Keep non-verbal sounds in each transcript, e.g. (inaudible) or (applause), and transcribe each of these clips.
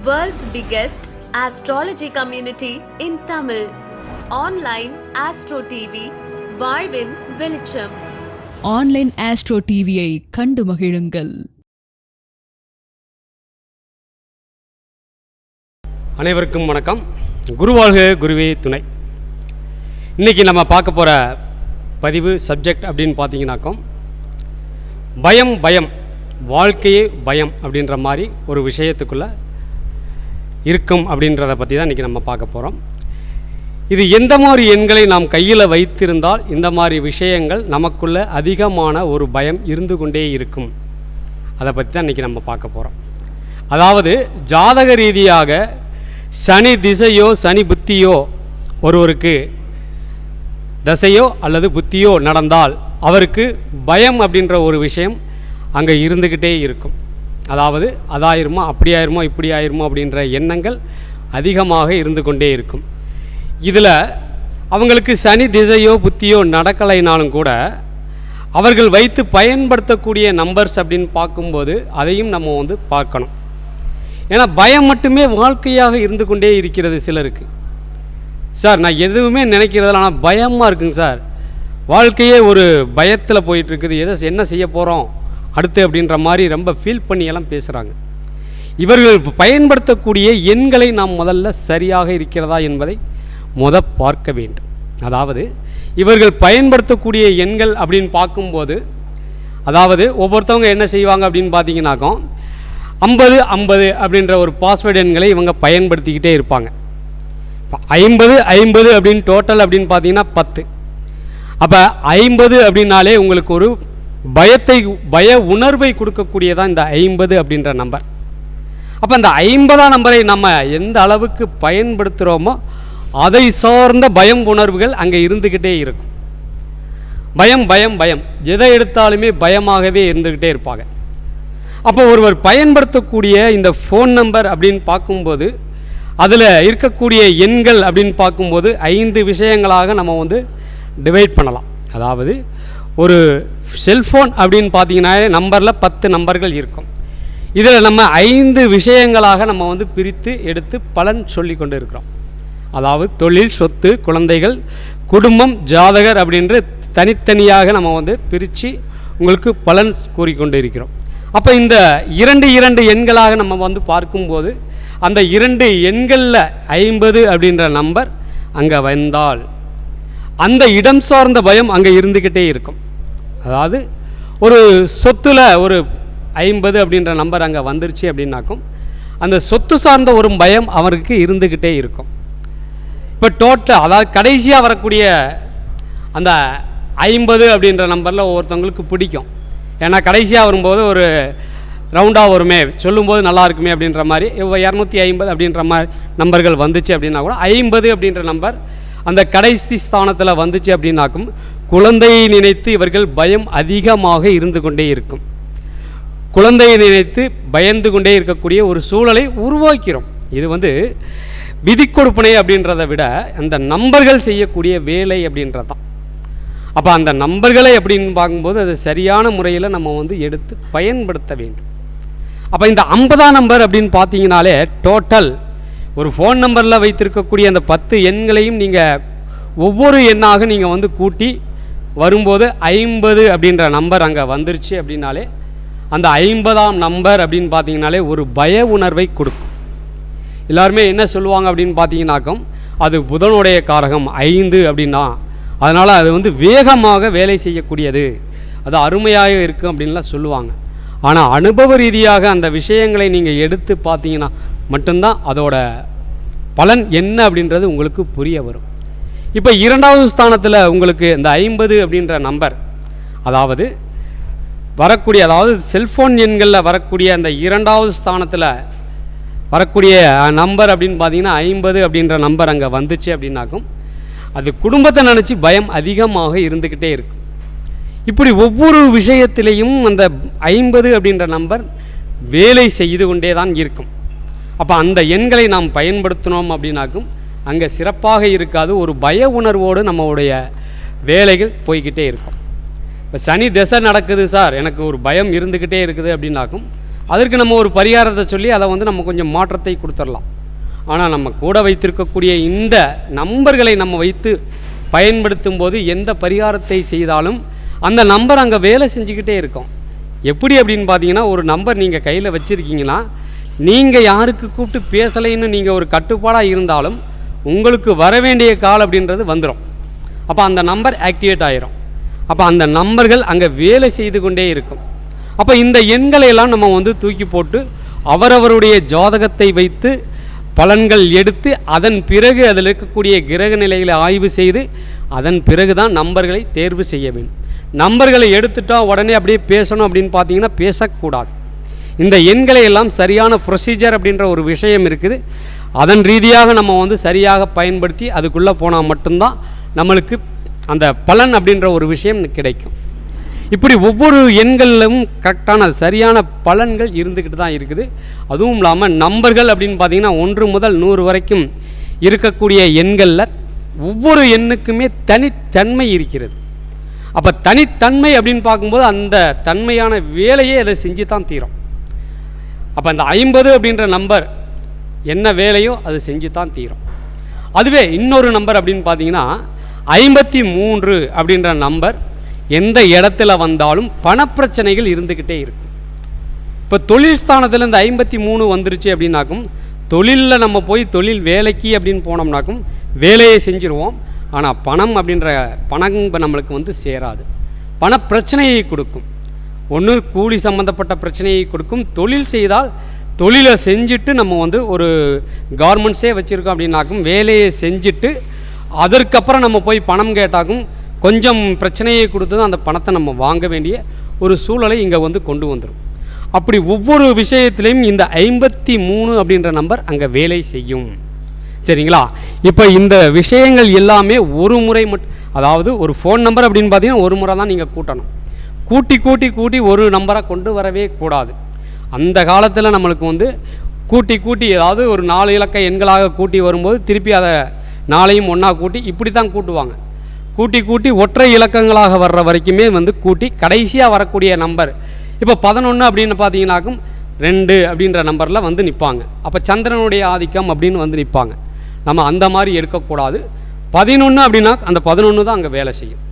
World's biggest astrology community in Tamil. Online Astro TV, வாழ்வின் வெளிச்சம் online astro டிவியை கண்டு மகிழுங்கள். அனைவருக்கும் வணக்கம். குருவாழ்க குருவே துணை. இன்றைக்கி நம்ம பார்க்க போகிற பதிவு சப்ஜெக்ட் அப்படின்னு பார்த்தீங்கன்னாக்கோ பயம் பயம் வாழ்க்கையே பயம் அப்படின்ற மாதிரி ஒரு விஷயத்துக்குள்ளே இருக்கும் அப்படின்றத பற்றி தான் இன்றைக்கி நம்ம பார்க்க போகிறோம் இது எந்த மாதிரி எண்களை நாம் கையில் வைத்திருந்தால் இந்த மாதிரி விஷயங்கள் நமக்குள்ள அதிகமான ஒரு பயம் இருந்து கொண்டே இருக்கும். அதை பற்றி தான் இன்றைக்கி நம்ம பார்க்க போகிறோம் அதாவது ஜாதக ரீதியாக சனி திசையோ சனி புத்தியோ ஒருவருக்கு தசையோ அல்லது புத்தியோ நடந்தால் அவருக்கு பயம் அப்படின்ற ஒரு விஷயம் அங்கே இருந்துக்கிட்டே இருக்கும். அதாவது அதாயிருமோ அப்படி ஆயிருமோ இப்படி ஆயிருமோ அப்படின்ற எண்ணங்கள் அதிகமாக இருந்து கொண்டே இருக்கும். இதில் அவங்களுக்கு சனி திசையோ புத்தியோ நடக்கலைனாலும் கூட அவர்கள் வைத்து பயன்படுத்தக்கூடிய நம்பர்ஸ் அப்படின்னு பார்க்கும்போது அதையும் நம்ம வந்து பார்க்கணும். ஏன்னா பயம் மட்டுமே வாழ்க்கையாக இருந்து கொண்டே இருக்கிறது சிலருக்கு. சார் நான் எதுவுமே நினைக்கிறதில்ல ஆனால் பயமாக இருக்குங்க சார். வாழ்க்கையே ஒரு பயத்தில் போயிட்டுருக்குது எதை என்ன செய்ய போகிறோம் அடுத்து அப்படின்ற மாதிரி ரொம்ப ஃபீல் பண்ணியெல்லாம் பேசுகிறாங்க இவர்கள் பயன்படுத்தக்கூடிய எண்களை நாம் முதல்ல சரியாக இருக்கிறதா என்பதை முத பார்க்க வேண்டும். அதாவது இவர்கள் பயன்படுத்தக்கூடிய எண்கள் அப்படின்னு பார்க்கும்போது அதாவது ஒவ்வொருத்தவங்க என்ன செய்வாங்க அப்படின்னு பார்த்தீங்கன்னாக்கோ ஐம்பது ஐம்பது அப்படின்ற ஒரு பாஸ்வேர்டு எண்களை இவங்க பயன்படுத்திக்கிட்டே இருப்பாங்க. இப்போ ஐம்பது ஐம்பது அப்படின்னு டோட்டல் அப்படின்னு பார்த்தீங்கன்னா பத்து. அப்போ ஐம்பது அப்படின்னாலே உங்களுக்கு ஒரு பயத்தை பய உணர்வை கொடுக்கக்கூடியதான் இந்த ஐம்பது அப்படின்ற நம்பர். அப்போ இந்த ஐம்பதாம் நம்பரை நம்ம எந்த அளவுக்கு பயன்படுத்துகிறோமோ அதை சார்ந்த பயம் உணர்வுகள் அங்கே இருந்துக்கிட்டே இருக்கும். பயம் பயம் பயம். எதை எடுத்தாலுமே பயமாகவே இருந்துக்கிட்டே இருப்பாங்க. அப்போ ஒருவர் பயன்படுத்தக்கூடிய இந்த ஃபோன் நம்பர் அப்படின்னு பார்க்கும்போது அதில் இருக்கக்கூடிய எண்கள் அப்படின்னு பார்க்கும்போது ஐந்து விஷயங்களாக நம்ம வந்து டிவைட் பண்ணலாம். அதாவது ஒரு செல்ஃபோன் அப்படின்னு பார்த்தீங்கன்னா நம்பரில் பத்து நம்பர்கள் இருக்கும். இதில் நம்ம ஐந்து விஷயங்களாக நம்ம வந்து பிரித்து எடுத்து பலன் சொல்லி கொண்டு இருக்கிறோம் அதாவது தொழில் சொத்து குழந்தைகள் குடும்பம் ஜாதகர் அப்படின்று தனித்தனியாக நம்ம வந்து பிரித்து உங்களுக்கு பலன் கூறிக்கொண்டு இருக்கிறோம் அப்போ இந்த இரண்டு இரண்டு எண்களாக நம்ம வந்து பார்க்கும்போது அந்த இரண்டு எண்களில் ஐம்பது அப்படின்ற நம்பர் அங்கே வந்தால் அந்த இடம் சார்ந்த பயம் அங்கே இருந்துக்கிட்டே இருக்கும். அதாவது ஒரு சொத்தில் ஒரு ஐம்பது அப்படின்ற நம்பர் அங்கே வந்துருச்சு அப்படின்னாக்கும் அந்த சொத்து சார்ந்த ஒரு பயம் அவருக்கு இருந்துக்கிட்டே இருக்கும். இப்போ டோட்டல் அதாவது கடைசியாக வரக்கூடிய அந்த ஐம்பது அப்படின்ற நம்பரில் ஒவ்வொருத்தவங்களுக்கு பிடிக்கும். ஏன்னா கடைசியாக வரும்போது ஒரு ரவுண்டாக வருமே சொல்லும்போது நல்லா இருக்குமே அப்படின்ற மாதிரி இவ்வளோ இரநூத்தி ஐம்பது அப்படின்ற மாதிரி நம்பர்கள் வந்துச்சு அப்படின்னா கூட ஐம்பது அப்படின்ற நம்பர் அந்த கடைசி ஸ்தானத்தில் வந்துச்சு அப்படின்னாக்கும் குழந்தையை நினைத்து இவர்கள் பயம் அதிகமாக இருந்து கொண்டே இருக்கும். குழந்தையை நினைத்து பயந்து கொண்டே இருக்கக்கூடிய ஒரு சூழலை உருவாக்கிறோம். இது வந்து விதி கொடுப்பனை அப்படின்றத விட அந்த நம்பர்கள் செய்யக்கூடிய வேலை அப்படின்றது தான். அப்போ அந்த நம்பர்களை அப்படின்னு பார்க்கும்போது அது சரியான முறையில் நம்ம வந்து எடுத்து பயன்படுத்த வேண்டும். அப்போ இந்த ஐம்பதாம் நம்பர் அப்படின்னு பார்த்தீங்கனாலே டோட்டல் ஒரு ஃபோன் நம்பரில் வைத்திருக்கக்கூடிய அந்த பத்து எண்களையும் நீங்கள் ஒவ்வொரு எண்ணாக நீங்கள் வந்து கூட்டி வரும்போது ஐம்பது அப்படின்ற நம்பர் அங்கே வந்துருச்சு அப்படின்னாலே அந்த ஐம்பதாம் நம்பர் அப்படின்னு பார்த்தீங்கனாலே ஒரு பய உணர்வை கொடுக்கும். எல்லாருமே என்ன சொல்லுவாங்க அப்படின்னு பார்த்தீங்கன்னாக்கம் அது புதனுடைய காரகம் ஐந்து அப்படின்னா அதனால் அது வந்து வேகமாக வேலை செய்யக்கூடியது. அது அருமையாக இருக்கும் அப்படின்லாம் சொல்லுவாங்க. ஆனால் அனுபவ ரீதியாக அந்த விஷயங்களை நீங்கள் எடுத்து பார்த்தீங்கன்னா மட்டும்தான் அதோட பலன் என்ன அப்படின்றது உங்களுக்கு புரிய வரும். இப்போ இரண்டாவது ஸ்தானத்தில் உங்களுக்கு இந்த ஐம்பது அப்படின்ற நம்பர் அதாவது வரக்கூடிய அதாவது செல்ஃபோன் எண்களில் வரக்கூடிய அந்த இரண்டாவது ஸ்தானத்தில் வரக்கூடிய நம்பர் அப்படின்னு பார்த்தீங்கன்னா ஐம்பது அப்படின்ற நம்பர் அங்கே வந்துச்சு அப்படின்னாக்கும் அது குடும்பத்தை நினச்சி பயம் அதிகமாக இருந்துக்கிட்டே இருக்கும். இப்படி ஒவ்வொரு விஷயத்திலையும் அந்த ஐம்பது அப்படின்ற நம்பர் வேலை செய்து கொண்டே தான் இருக்கும். அப்போ அந்த எண்களை நாம் பயன்படுத்தினோம் அப்படின்னாக்கும் அங்கே சிறப்பாக இருக்காது ஒரு பய உணர்வோடு நம்மளுடைய வேலைகள் போய்கிட்டே இருக்கும். இப்போ சனி திசை நடக்குது சார் எனக்கு ஒரு பயம் இருந்துக்கிட்டே இருக்குது அப்படின்னாக்கும் அதற்கு நம்ம ஒரு பரிகாரத்தை சொல்லி அதை வந்து நம்ம கொஞ்சம் மாற்றத்தை கொடுத்துடலாம். ஆனால் நம்ம கூட வைத்திருக்கக்கூடிய இந்த நம்பர்களை நம்ம வைத்து பயன்படுத்தும் போது எந்த பரிகாரத்தை செய்தாலும் அந்த நம்பர் அங்கே வேலை செஞ்சுக்கிட்டே இருக்கும். எப்படி அப்படின்னு பார்த்தீங்கன்னா ஒரு நம்பர் நீங்கள் கையில் வச்சுருக்கீங்கன்னா நீங்கள் யாருக்கு கூப்பிட்டு பேசலைன்னு நீங்கள் ஒரு கட்டுப்பாடாக இருந்தாலும் உங்களுக்கு வர வேண்டிய கால் அப்படின்றது வந்துடும் அப்போ அந்த நம்பர் ஆக்டிவேட் ஆகிரும் அப்போ அந்த நம்பர்கள் அங்கே வேலை செய்து கொண்டே இருக்கும். அப்போ இந்த எண்களை எல்லாம் நம்ம வந்து தூக்கி போட்டு அவரவருடைய ஜாதகத்தை வைத்து பலன்கள் எடுத்து அதன் பிறகு அதில் இருக்கக்கூடிய கிரக நிலைகளை ஆய்வு செய்து அதன் பிறகு தான் நம்பர்களை தேர்வு செய்ய வேண்டும். நம்பர்களை எடுத்துட்டால் உடனே அப்படியே பேசணும் அப்படின்னு பார்த்தீங்கன்னா பேசக்கூடாது. இந்த எண்களை எல்லாம் சரியான ப்ரொசீஜர் அப்படின்ற ஒரு விஷயம் இருக்குது. அதன் ரீதியாக நம்ம வந்து சரியாக பயன்படுத்தி அதுக்குள்ளே போனால் மட்டும்தான் நம்மளுக்கு அந்த பலன் அப்படின்ற ஒரு விஷயம் கிடைக்கும். இப்படி ஒவ்வொரு எண்களிலும் கரெக்டான சரியான பலன்கள் இருந்துக்கிட்டு தான் இருக்குது. அதுவும் இல்லாமல் நம்பர்கள் அப்படின்னு பார்த்தீங்கன்னா ஒன்று முதல் நூறு வரைக்கும் இருக்கக்கூடிய எண்களில் ஒவ்வொரு எண்ணுக்குமே தனித்தன்மை இருக்கிறது. அப்போ தனித்தன்மை அப்படின்னு பார்க்கும்போது அந்த தன்மையான வேலையே அதை செஞ்சு தான் தீரும். அப்போ அந்த ஐம்பது அப்படின்ற நம்பர் என்ன வேலையோ அது செஞ்சு தான் தீரும். அதுவே இன்னொரு நம்பர் அப்படின்னு பார்த்தீங்கன்னா ஐம்பத்தி மூன்று அப்படின்ற நம்பர் எந்த இடத்துல வந்தாலும் பணப்பிரச்சனைகள் இருந்துக்கிட்டே இருக்கும் இப்போ தொழில் ஸ்தானத்தில் இந்த ஐம்பத்தி மூணு வந்துருச்சு அப்படின்னாக்கும் தொழிலில் நம்ம போய் தொழில் வேலைக்கு அப்படின்னு போனோம்னாக்கும் வேலையை செஞ்சுருவோம். ஆனால் பணம் அப்படின்ற பணம் நம்மளுக்கு வந்து சேராது. பணப்பிரச்சனையை கொடுக்கும். ஒன்று கூலி சம்மந்தப்பட்ட பிரச்சனையை கொடுக்கும். தொழில் செய்தால் தொழிலை செஞ்சுட்டு நம்ம வந்து ஒரு கார்மெண்ட்ஸே வச்சுருக்கோம் அப்படின்னாக்கும் வேலையை செஞ்சுட்டு அதற்கப்புறம் நம்ம போய் பணம் கேட்டாக்கும் கொஞ்சம் பிரச்சனையை கொடுத்து தான் அந்த பணத்தை நம்ம வாங்க வேண்டிய ஒரு சூழலை இங்கே வந்து கொண்டு வந்துடும் அப்படி ஒவ்வொரு விஷயத்திலையும் இந்த ஐம்பத்தி மூணு அப்படின்ற நம்பர் அங்கே வேலை செய்யும். சரிங்களா? இப்போ இந்த விஷயங்கள் எல்லாமே ஒரு முறை மட்டும் அதாவது ஒரு ஃபோன் நம்பர் அப்படின்னு பார்த்தீங்கன்னா ஒரு முறை தான் நீங்கள் கூட்டணும். கூட்டி கூட்டி கூட்டி ஒரு நம்பரை கொண்டு வரவே கூடாது. அந்த காலத்தில் நம்மளுக்கு வந்து கூட்டி கூட்டி ஏதாவது ஒரு நாலு இலக்க எண்களாக கூட்டி வரும்போது திருப்பி அதை நாளையும் ஒன்றா கூட்டி இப்படி தான் கூட்டுவாங்க. கூட்டி கூட்டி ஒற்றை இலக்கங்களாக வர்ற வரைக்குமே வந்து கூட்டி கடைசியாக வரக்கூடிய நம்பர். இப்போ பதினொன்று அப்படின்னு பார்த்தீங்கன்னாக்கும் ரெண்டு அப்படின்ற நம்பரில் வந்து நிற்பாங்க அப்போ சந்திரனுடைய ஆதிக்கம் அப்படின்னு வந்து நிற்பாங்க நம்ம அந்த மாதிரி எடுக்கக்கூடாது பதினொன்று அப்படின்னா அந்த பதினொன்று தான் அங்கே வேலை செய்யும்.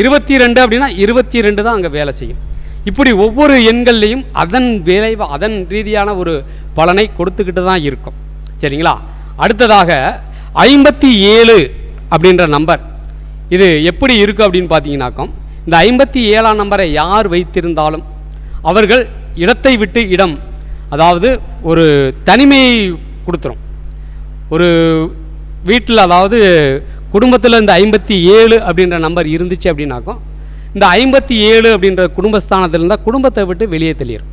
இருபத்தி ரெண்டு அப்படின்னா இருபத்தி ரெண்டு தான் அங்கே வேலை செய்யும். இப்படி ஒவ்வொரு எண்கள்லையும் அதன் விளைவு அதன் ரீதியான ஒரு பலனை கொடுத்துக்கிட்டு தான் இருக்கும். சரிங்களா? அடுத்ததாக ஐம்பத்தி ஏழு அப்படின்ற நம்பர் இது எப்படி இருக்குது அப்படின்னு பார்த்தீங்கன்னாக்கும் இந்த ஐம்பத்தி ஏழாம் நம்பரை யார் வைத்திருந்தாலும் அவர்கள் இடத்தை விட்டு இடம் அதாவது ஒரு தனிமையை கொடுத்துரும். ஒரு வீட்டில் அதாவது குடும்பத்தில் இந்த ஐம்பத்தி ஏழு அப்படின்ற நம்பர் இருந்துச்சு அப்படின்னாக்கும் இந்த ஐம்பத்தி ஏழு அப்படின்ற குடும்பஸ்தானத்தில் இருந்தால் குடும்பத்தை விட்டு வெளியே தெளியும்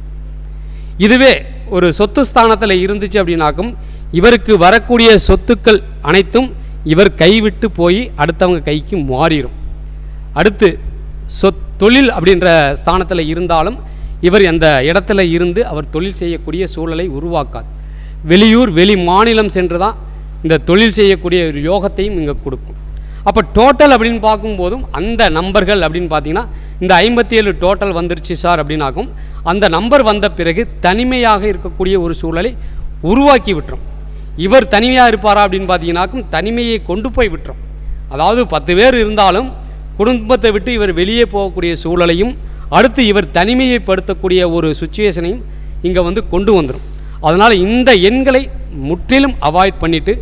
இதுவே ஒரு சொத்து ஸ்தானத்தில் இருந்துச்சு அப்படின்னாக்கும் இவருக்கு வரக்கூடிய சொத்துக்கள் அனைத்தும் இவர் கைவிட்டு போய் அடுத்தவங்க கைக்கு மாறிடும் அடுத்து சொத் தொழில் அப்படின்ற ஸ்தானத்தில் இருந்தாலும் இவர் அந்த இடத்துல இருந்து அவர் தொழில் செய்யக்கூடிய சூழலை உருவாக்காது. வெளியூர் வெளி மாநிலம் சென்று தான் இந்த தொழில் செய்யக்கூடிய ஒரு யோகத்தையும் இங்கே கொடுக்கும். அப்போ டோட்டல் அப்படின்னு பார்க்கும்போதும் அந்த நம்பர்கள் அப்படின்னு பார்த்தீங்கன்னா இந்த ஐம்பத்தி ஏழு டோட்டல் வந்துருச்சு சார் அப்படின்னாக்கும் அந்த நம்பர் வந்த பிறகு தனிமையாக இருக்கக்கூடிய ஒரு சூழலை உருவாக்கி விட்டுரும். இவர் தனிமையாக இருப்பாரா அப்படின்னு பார்த்தீங்கன்னாக்கும் தனிமையை கொண்டு போய் விட்டுரும். அதாவது பத்து பேர் இருந்தாலும் குடும்பத்தை விட்டு இவர் வெளியே போகக்கூடிய சூழலையும் அடுத்து இவர் தனிமையைப்படுத்தக்கூடிய ஒரு சுச்சுவேஷனையும் இங்கே வந்து கொண்டு வந்துடும் அதனால் இந்த எண்களை முற்றிலும் அவாய்ட் பண்ணிவிட்டு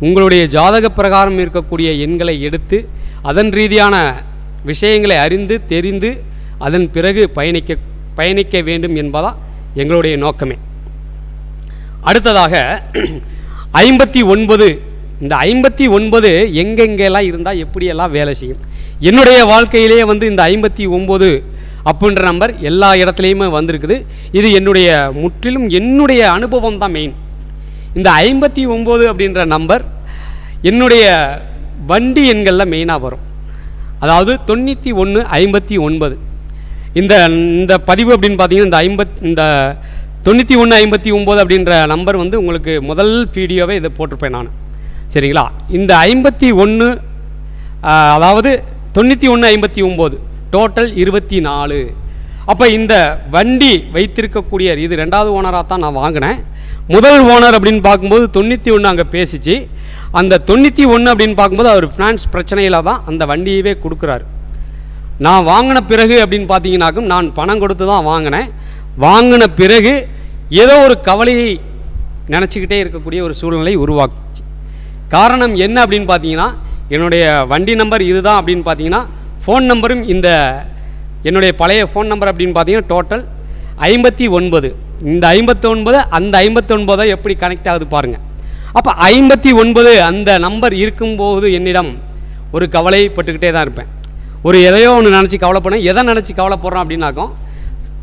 உங்களுடைய ஜாதக பிரகாரம் இருக்கக்கூடிய எண்களை எடுத்து அதன் ரீதியான விஷயங்களை அறிந்து தெரிந்து அதன் பிறகு பயணிக்க பயணிக்க வேண்டும் என்பதா எங்களுடைய நோக்கமே. அடுத்ததாக (clears throat) ஐம்பத்தி ஒன்பது இந்த ஐம்பத்தி ஒன்பது எங்கெங்கெல்லாம் இருந்தால் எப்படியெல்லாம் வேலை செய்யும்? என்னுடைய வாழ்க்கையிலேயே வந்து இந்த ஐம்பத்தி ஒம்பது அப்படின்ற நம்பர் எல்லா இடத்துலையுமே வந்திருக்குது. இது என்னுடைய முற்றிலும் என்னுடைய அனுபவம் தான் மெயின் இந்த ஐம்பத்தி ஒம்பது அப்படின்ற நம்பர் என்னுடைய வண்டி எண்களில் மெயினாக வரும். அதாவது தொண்ணூற்றி ஒன்று ஐம்பத்தி ஒன்பது. இந்த இந்த பதிவு அப்படின்னு பார்த்தீங்கன்னா இந்த ஐம்பத் இந்த தொண்ணூற்றி ஒன்று ஐம்பத்தி ஒம்பது அப்படின்ற நம்பர் வந்து உங்களுக்கு முதல் வீடியோவே இதை போட்டிருப்பேன் நான். சரிங்களா? இந்த ஐம்பத்தி ஒன்று அதாவது தொண்ணூற்றி ஒன்று ஐம்பத்தி ஒம்பது டோட்டல் இருபத்தி நாலு. அப்போ இந்த வண்டி வைத்திருக்கக்கூடிய இது ரெண்டாவது ஓனராக தான் நான் வாங்கினேன். முதல் ஓனர் அப்படின்னு பார்க்கும்போது தொண்ணூற்றி ஒன்று அங்கே பேசிச்சு. அந்த தொண்ணூற்றி ஒன்று அப்படின்னு பார்க்கும்போது அவர் ஃபினான்ஸ் பிரச்சனையில் தான் அந்த வண்டியவே கொடுக்குறாரு. நான் வாங்கின பிறகு அப்படின்னு பார்த்தீங்கன்னாக்கும் நான் பணம் கொடுத்து தான் வாங்கினேன். வாங்கின பிறகு ஏதோ ஒரு கவலையை நினச்சிக்கிட்டே இருக்கக்கூடிய ஒரு சூழ்நிலை உருவாக்குச்சு. காரணம் என்ன அப்படின்னு பார்த்தீங்கன்னா என்னுடைய வண்டி நம்பர் இதுதான் அப்படின்னு பார்த்தீங்கன்னா ஃபோன் நம்பரும் இந்த என்னுடைய பழைய ஃபோன் நம்பர் அப்படின்னு பார்த்தீங்கன்னா டோட்டல் ஐம்பத்தி ஒன்பது. இந்த ஐம்பத்தி ஒன்பது அந்த ஐம்பத்தி ஒன்பதை எப்படி கனெக்ட் ஆகுது பாருங்கள் அப்போ ஐம்பத்தி ஒன்பது அந்த நம்பர் இருக்கும்போது என்னிடம் ஒரு கவலைப்பட்டுக்கிட்டே தான் இருப்பேன். ஒரு எதையோ ஒன்று நினச்சி கவலைப்படணும் எதை நினச்சி கவலைப்படுறோம் அப்படின்னாக்கோ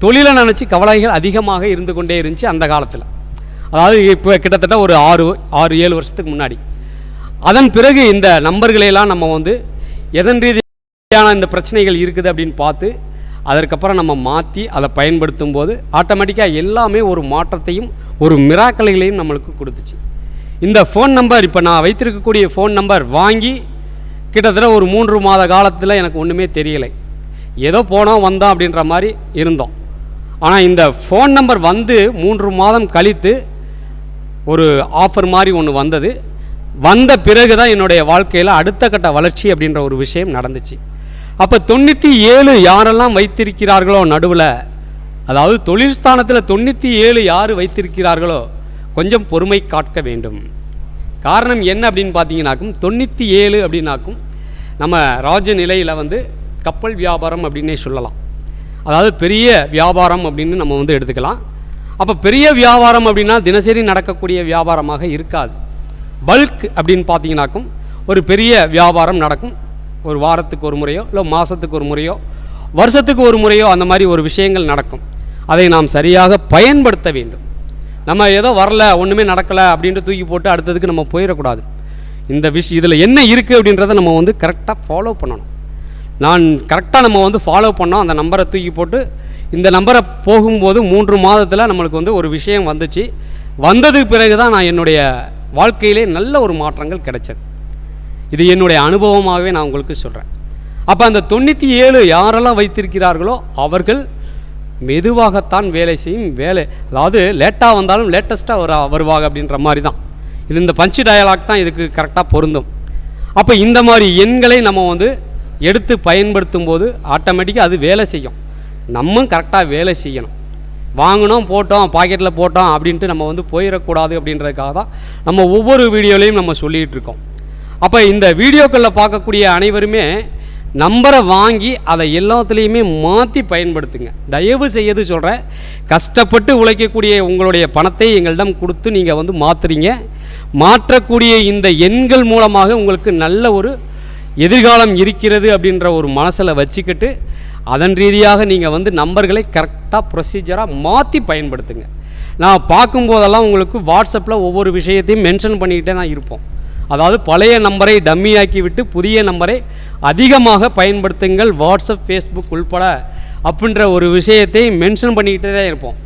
தொழிலை நினச்சி கவலைகள் அதிகமாக இருந்து கொண்டே இருந்துச்சு அந்த காலத்தில். அதாவது இப்போ கிட்டத்தட்ட ஒரு ஆறு ஆறு ஏழு வருஷத்துக்கு முன்னாடி. அதன் பிறகு இந்த நம்பர்களையெல்லாம் நம்ம வந்து எதன் ரீதி ரீதியான இந்த பிரச்சனைகள் இருக்குது அப்படின்னு பார்த்து அதற்கப்புறம் நம்ம மாற்றி அதை பயன்படுத்தும் போது ஆட்டோமேட்டிக்காக எல்லாமே ஒரு மாற்றத்தையும் ஒரு மிராக்கலைகளையும் நம்மளுக்கு கொடுத்துச்சு. இந்த ஃபோன் நம்பர் இப்போ நான் வைத்திருக்கக்கூடிய ஃபோன் நம்பர் வாங்கி கிட்டத்தட்ட ஒரு மூன்று மாத காலத்தில் எனக்கு ஒன்றுமே தெரியலை. ஏதோ போனோம் வந்தோம் அப்படின்ற மாதிரி இருந்தோம். ஆனால் இந்த ஃபோன் நம்பர் வந்து மூன்று மாதம் கழித்து ஒரு ஆஃபர் மாதிரி ஒன்று வந்தது. வந்த பிறகு தான் என்னுடைய வாழ்க்கையில் அடுத்த கட்ட வளர்ச்சி அப்படின்ற ஒரு விஷயம் நடந்துச்சு. அப்போ தொண்ணூற்றி ஏழு யாரெல்லாம் வைத்திருக்கிறார்களோ நடுவில் அதாவது தொழில் ஸ்தானத்தில் தொண்ணூற்றி ஏழு யார் வைத்திருக்கிறார்களோ கொஞ்சம் பொறுமை காட்க வேண்டும். காரணம் என்ன அப்படின்னு பார்த்தீங்கன்னாக்கும் தொண்ணூற்றி ஏழு அப்படின்னாக்கும் நம்ம ராஜ நிலையில் வந்து கப்பல் வியாபாரம் அப்படின்னே சொல்லலாம். அதாவது பெரிய வியாபாரம் அப்படின்னு நம்ம வந்து எடுத்துக்கலாம். அப்போ பெரிய வியாபாரம் அப்படின்னா தினசரி நடக்கக்கூடிய வியாபாரமாக இருக்காது. பல்க் அப்படின்னு பார்த்தீங்கன்னாக்கும் ஒரு பெரிய வியாபாரம் நடக்கும். ஒரு வாரத்துக்கு ஒரு முறையோ இல்லை மாதத்துக்கு ஒரு முறையோ வருஷத்துக்கு ஒரு முறையோ அந்த மாதிரி ஒரு விஷயங்கள் நடக்கும். அதை நாம் சரியாக பயன்படுத்த வேண்டும். நம்ம ஏதோ வரல ஒன்றுமே நடக்கலை அப்படின்ட்டு தூக்கி போட்டு அடுத்ததுக்கு நம்ம போயிடக்கூடாது. இந்த விஷ் இதில் என்ன இருக்குது அப்படின்றத நம்ம வந்து கரெக்டாக ஃபாலோ பண்ணணும். நான் கரெக்டாக நம்ம வந்து ஃபாலோ பண்ணோம் அந்த நம்பரை தூக்கி போட்டு இந்த நம்பரை போகும்போது மூன்று மாதத்தில் நம்மளுக்கு வந்து ஒரு விஷயம் வந்துச்சு. வந்ததுக்கு பிறகு தான் நான் என்னுடைய வாழ்க்கையிலே நல்ல ஒரு மாற்றங்கள் கிடைச்சது. இது என்னுடைய அனுபவமாகவே நான் உங்களுக்கு சொல்கிறேன் அப்போ அந்த தொண்ணூற்றி ஏழு யாரெல்லாம் வைத்திருக்கிறார்களோ அவர்கள் மெதுவாகத்தான் வேலை செய்யும் வேலை அதாவது லேட்டாக வந்தாலும் லேட்டஸ்ட்டாக வர வருவாங்க அப்படின்ற மாதிரி தான் இது இந்த பஞ்சு டயலாக் தான் இதுக்கு கரெக்டாக பொருந்தும். அப்போ இந்த மாதிரி எண்களை நம்ம வந்து எடுத்து பயன்படுத்தும் போது ஆட்டோமேட்டிக்காக அது வேலை செய்யும். நம்ம கரெக்டாக வேலை செய்யணும். வாங்கினோம் போட்டோம் பாக்கெட்டில் போட்டோம் அப்படின்ட்டு நம்ம வந்து போயிடக்கூடாது அப்படின்றதுக்காக தான் நம்ம ஒவ்வொரு வீடியோலையும் நம்ம சொல்லிகிட்டு இருக்கோம். அப்போ இந்த வீடியோக்களில் பார்க்கக்கூடிய அனைவருமே நம்பரை வாங்கி அதை எல்லாத்துலேயுமே மாற்றி பயன்படுத்துங்க. தயவு செய்யது சொல்கிறேன் கஷ்டப்பட்டு உழைக்கக்கூடிய உங்களுடைய பணத்தை எங்களிடம் கொடுத்து நீங்கள் வந்து மாற்றுறீங்க மாற்றக்கூடிய இந்த எண்கள் மூலமாக உங்களுக்கு நல்ல ஒரு எதிர்காலம் இருக்கிறது அப்படின்ற ஒரு மனசில் வச்சுக்கிட்டு அதன் ரீதியாக நீங்கள் வந்து நம்பர்களை கரெக்டாக ப்ரொசீஜராக மாற்றி பயன்படுத்துங்க. நான் பார்க்கும்போதெல்லாம் உங்களுக்கு வாட்ஸ்அப்பில் ஒவ்வொரு விஷயத்தையும் மென்ஷன் பண்ணிக்கிட்டே நான் இருப்போம். அதாவது பழைய நம்பரை டம்மியாக்கி விட்டு புதிய நம்பரை அதிகமாக பயன்படுத்துங்கள். வாட்ஸ்அப் ஃபேஸ்புக் உள்பட அப்படின்ற ஒரு விஷயத்தை மென்ஷன் பண்ணிக்கிட்டே தான் இருப்போம்.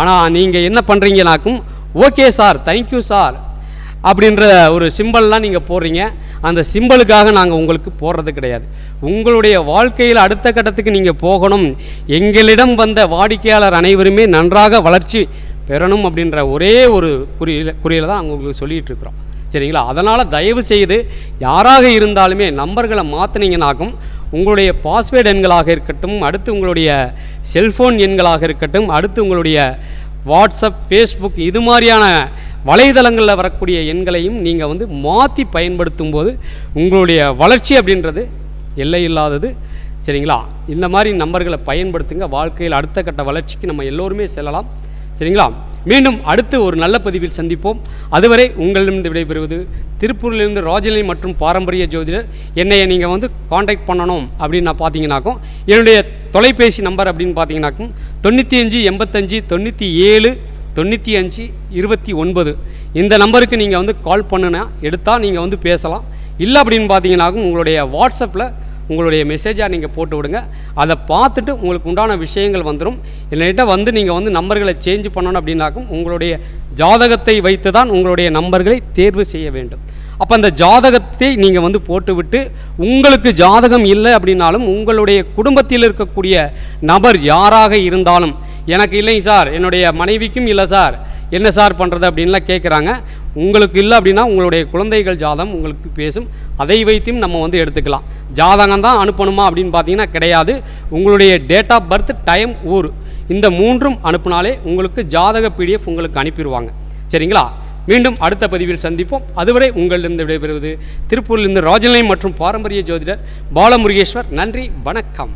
ஆனால் நீங்கள் என்ன பண்ணுறீங்கனாக்கும் okay sir thank you sir அப்படின்ற ஒரு சிம்பல்லாம் நீங்கள் போடுறீங்க. அந்த சிம்பலுக்காக நாங்கள் உங்களுக்கு போடுறது கிடையாது. உங்களுடைய வாழ்க்கையில் அடுத்த கட்டத்துக்கு நீங்கள் போகணும். எங்களிடம் வந்த வாடிக்கையாளர் அனைவருமே நன்றாக வளர்ச்சி பெறணும் அப்படின்ற ஒரே ஒரு குறியில் குறியில் தான் அவங்க உங்களுக்கு சொல்லிகிட்டு இருக்கிறோம். சரிங்களா? அதனால் தயவு செய்து யாராக இருந்தாலுமே நம்பர்களை மாற்றினீங்கனாக்கும் உங்களுடைய பாஸ்வேர்டு எண்களாக இருக்கட்டும் அடுத்து உங்களுடைய செல்ஃபோன் எண்களாக இருக்கட்டும் அடுத்து உங்களுடைய வாட்ஸ்அப் ஃபேஸ்புக் இது மாதிரியான வலைதளங்களில் வரக்கூடிய எண்களையும் நீங்கள் வந்து மாற்றி பயன்படுத்தும் போது உங்களுடைய வளர்ச்சி அப்படின்றது எல்லை இல்லாதது சரிங்களா? இந்த மாதிரி நம்பர்களை பயன்படுத்துங்க. வாழ்க்கையில் அடுத்த கட்ட வளர்ச்சிக்கு நம்ம எல்லோருமே செல்லலாம். சரிங்களா? மீண்டும் அடுத்து ஒரு நல்ல பதிவில் சந்திப்போம். அதுவரை உங்களிடமிருந்து விடைபெறுவது திருப்பூரிலிருந்து ராஜநிலை மற்றும் பாரம்பரிய ஜோதிடர். என்னை நீங்கள் வந்து காண்டாக்ட் பண்ணணும் அப்படின்னு நான் பார்த்தீங்கன்னாக்கும் என்னுடைய தொலைபேசி நம்பர் அப்படின்னு பார்த்தீங்கன்னாக்கும் தொண்ணூற்றி அஞ்சு எண்பத்தஞ்சு தொண்ணூற்றி ஏழு தொண்ணூற்றி அஞ்சு இருபத்தி ஒன்பது. இந்த நம்பருக்கு நீங்கள் வந்து கால் பண்ணுனா எடுத்தால் நீங்கள் வந்து பேசலாம். இல்லை அப்படின்னு பார்த்தீங்கன்னாக்கும் உங்களுடைய வாட்ஸ்அப்பில் உங்களுடைய மெசேஜாக நீங்கள் போட்டு விடுங்க. அதை பார்த்துட்டு உங்களுக்கு உண்டான விஷயங்கள் வந்துடும் என்கிட்ட வந்து நீங்கள் வந்து நம்பர்களை சேஞ்ச் பண்ணணும் அப்படின்னாக்கும் உங்களுடைய ஜாதகத்தை வைத்து தான் உங்களுடைய நம்பர்களை தேர்வு செய்ய வேண்டும். அப்போ அந்த ஜாதகத்தை நீங்கள் வந்து போட்டுவிட்டு உங்களுக்கு ஜாதகம் இல்லை அப்படின்னாலும் உங்களுடைய குடும்பத்தில் இருக்கக்கூடிய நபர் யாராக இருந்தாலும் எனக்கு இல்லைங்க சார் என்னுடைய மனைவிக்கும் இல்லை சார் என்ன சார் பண்ணுறது அப்படின்லாம் கேட்குறாங்க உங்களுக்கு இல்லை அப்படின்னா உங்களுடைய குழந்தைகள் ஜாதகம் உங்களுக்கு பேசும். அதை வைத்தும் நம்ம வந்து எடுத்துக்கலாம். ஜாதகம் தான் அனுப்பணுமா அப்படின்னு பார்த்தீங்கன்னா கிடையாது. உங்களுடைய டேட் ஆஃப் பர்த் டைம் ஊர். இந்த மூன்றும் அனுப்பினாலே உங்களுக்கு ஜாதக பிடிஎஃப் உங்களுக்கு அனுப்பிடுவாங்க சரிங்களா? மீண்டும் அடுத்த பதிவில் சந்திப்போம். அதுவரை உங்களிலிருந்து விடைபெறுவது திருப்பூரிலிருந்து ராஜநிலை மற்றும் பாரம்பரிய ஜோதிடர் பாலமுருகேஸ்வர். நன்றி வணக்கம்.